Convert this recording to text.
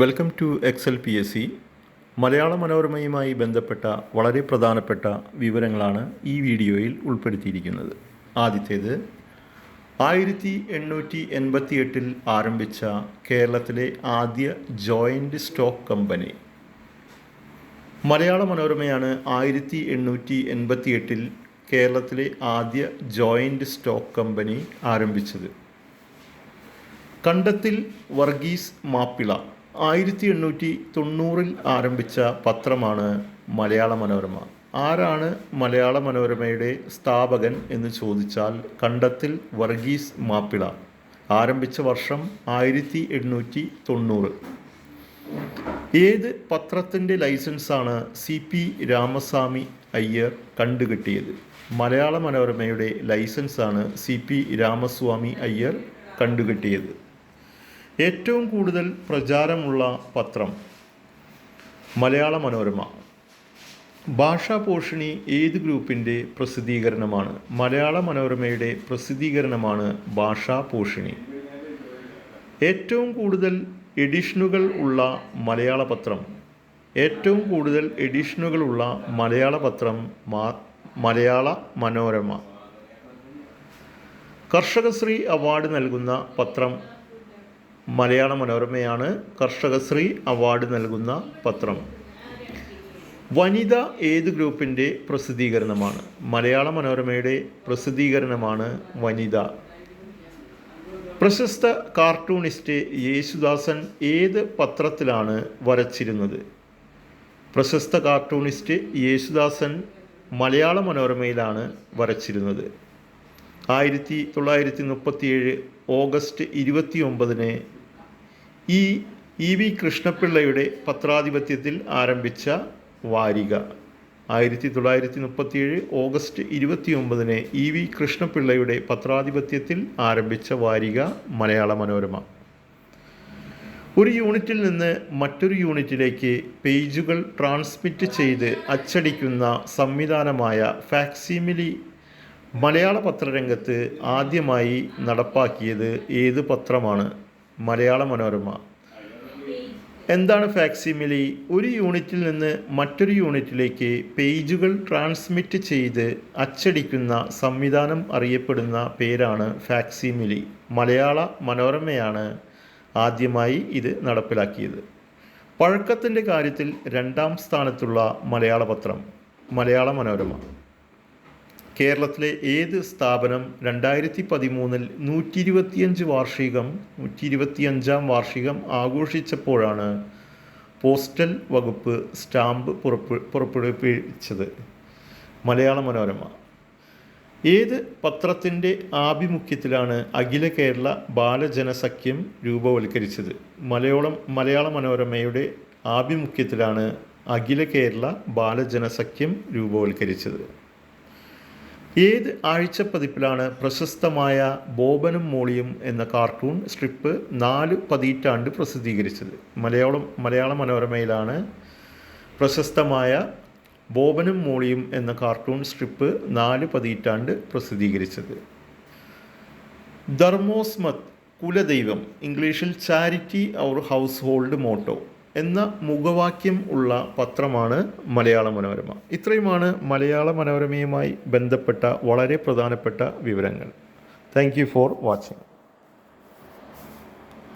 Welcome to Excel P S C Malayala മനോരമയുമായി ബന്ധപ്പെട്ട വളരെ പ്രധാനപ്പെട്ട വിവരങ്ങളാണ് ഈ വീഡിയോയിൽ ഉൾപ്പെടുത്തിയിരിക്കുന്നത്. ആദ്യത്തേത് ആയിരത്തി എണ്ണൂറ്റി എൺപത്തി എട്ടിൽ ആരംഭിച്ച കേരളത്തിലെ ആദ്യ ജോയിന്റ് സ്റ്റോക്ക് കമ്പനി. മലയാള മനോരമയാണ് ആയിരത്തി എണ്ണൂറ്റി എൺപത്തി എട്ടിൽ കേരളത്തിലെ ആദ്യ ജോയിന്റ് സ്റ്റോക്ക് കമ്പനി ആരംഭിച്ചത്. കണ്ടത്തിൽ വർഗീസ് മാപ്പിള. ആയിരത്തി എണ്ണൂറ്റി തൊണ്ണൂറിൽ ആരംഭിച്ച പത്രമാണ് മലയാള മനോരമ. ആരാണ് മലയാള മനോരമയുടെ സ്ഥാപകൻ എന്ന് ചോദിച്ചാൽ കണ്ടത്തിൽ വർഗീസ് മാപ്പിള. ആരംഭിച്ച വർഷം ആയിരത്തി എണ്ണൂറ്റി തൊണ്ണൂറ് ഏത് പത്രത്തിന്റെ ലൈസൻസാണ് സി പി രാമസ്വാമി അയ്യർ കണ്ടുകിട്ടിയത്? മലയാള മനോരമയുടെ ലൈസൻസാണ് സി പി രാമസ്വാമി അയ്യർ കണ്ടുകിട്ടിയത്. ഏറ്റവും കൂടുതൽ പ്രചാരമുള്ള പത്രം മലയാള മനോരമ. ഭാഷാ ഭാഷാപോഷിണി ഏത് ഗ്രൂപ്പിന്റെ പ്രസിദ്ധീകരണമാണ്? മലയാള മനോരമയുടെ പ്രസിദ്ധീകരണമാണ് ഭാഷാ ഭാഷാപോഷിണി ഏറ്റവും കൂടുതൽ എഡിഷനുകൾ ഉള്ള മലയാള പത്രം. ഏറ്റവും കൂടുതൽ എഡിഷനുകൾ ഉള്ള മലയാള പത്രം മലയാള മനോരമ. കർഷകശ്രീ അവാർഡ് നൽകുന്ന പത്രം മലയാള മനോരമയാണ് കർഷകശ്രീ അവാർഡ് നൽകുന്ന പത്രം. വനിത ഏത് ഗ്രൂപ്പിന്റെ പ്രസിദ്ധീകരണമാണ്? മലയാള മനോരമയുടെ പ്രസിദ്ധീകരണമാണ് വനിത. പ്രശസ്ത കാർട്ടൂണിസ്റ്റ് യേശുദാസൻ ഏത് പത്രത്തിലാണ് വരച്ചിരുന്നത്? പ്രശസ്ത കാർട്ടൂണിസ്റ്റ് യേശുദാസൻ മലയാള മനോരമയിലാണ് വരച്ചിരുന്നത്. ആയിരത്തി തൊള്ളായിരത്തി മുപ്പത്തിയേഴ് ഓഗസ്റ്റ് ഇരുപത്തി ഒമ്പതിന് ഈ ഇ വി കൃഷ്ണപിള്ളയുടെ പത്രാധിപത്യത്തിൽ ആരംഭിച്ച വാരിക. ആയിരത്തി തൊള്ളായിരത്തി മുപ്പത്തിയേഴ് ഓഗസ്റ്റ് ഇരുപത്തി ഒമ്പതിന് ഇ വി കൃഷ്ണപിള്ളയുടെ പത്രാധിപത്യത്തിൽ ആരംഭിച്ച വാരിക മലയാള മനോരമ. ഒരു യൂണിറ്റിൽ നിന്ന് മറ്റൊരു യൂണിറ്റിലേക്ക് പേജുകൾ ട്രാൻസ്മിറ്റ് ചെയ്ത് അച്ചടിക്കുന്ന സംവിധാനമായ ഫാക്സിമിലി മലയാള പത്രരംഗത്ത് ആദ്യമായി നടപ്പാക്കിയത് ഏത് പത്രമാണ്? മലയാള മനോരമ. എന്താണ് ഫാക്സിമിലി? ഒരു യൂണിറ്റിൽ നിന്ന് മറ്റൊരു യൂണിറ്റിലേക്ക് പേജുകൾ ട്രാൻസ്മിറ്റ് ചെയ്ത് അച്ചടിക്കുന്ന സംവിധാനം അറിയപ്പെടുന്ന പേരാണ് ഫാക്സിമിലി. മലയാള മനോരമയാണ് ആദ്യമായി ഇത് നടപ്പിലാക്കിയത്. പഴക്കത്തിന്റെ കാര്യത്തിൽ രണ്ടാം സ്ഥാനത്തുള്ള മലയാള പത്രം മലയാള മനോരമ. കേരളത്തിലെ ഏത് സ്ഥാപനം രണ്ടായിരത്തി പതിമൂന്നിൽ നൂറ്റി ഇരുപത്തിയഞ്ച് വാർഷികം നൂറ്റി ഇരുപത്തിയഞ്ചാം വാർഷികം ആഘോഷിച്ചപ്പോഴാണ് പോസ്റ്റൽ വകുപ്പ് സ്റ്റാമ്പ് പുറപ്പെ പുറപ്പെടുവിച്ചത്. മലയാള മനോരമ. ഏത് പത്രത്തിന്റെ ആഭിമുഖ്യത്തിലാണ് അഖില കേരള ബാലജനസഖ്യം രൂപവൽക്കരിച്ചത്? മലയാളം മലയാള മനോരമയുടെ ആഭിമുഖ്യത്തിലാണ് അഖില കേരള ബാലജനസഖ്യം രൂപവൽക്കരിച്ചത്. ഏത് ആഴ്ച പതിപ്പിലാണ് പ്രശസ്തമായ ബോബനും മോളിയും എന്ന കാർട്ടൂൺ സ്ട്രിപ്പ് നാല് പതിറ്റാണ്ട് പ്രസിദ്ധീകരിച്ചത്? മലയാളം മലയാള മനോരമയിലാണ് പ്രശസ്തമായ ബോബനും മോളിയും എന്ന കാർട്ടൂൺ സ്ട്രിപ്പ് നാല് പതിറ്റാണ്ട് പ്രസിദ്ധീകരിച്ചത്. ധർമ്മോസ്മത് കുലദൈവം ഇംഗ്ലീഷിൽ charity our household motto. എന്ന മുഖവാക്യം ഉള്ള പത്രമാണ് മലയാള മനോരമ. ഇത്രയുമാണ് മലയാള മനോരമയുമായി ബന്ധപ്പെട്ട വളരെ പ്രധാനപ്പെട്ട വിവരങ്ങൾ. Thank for watching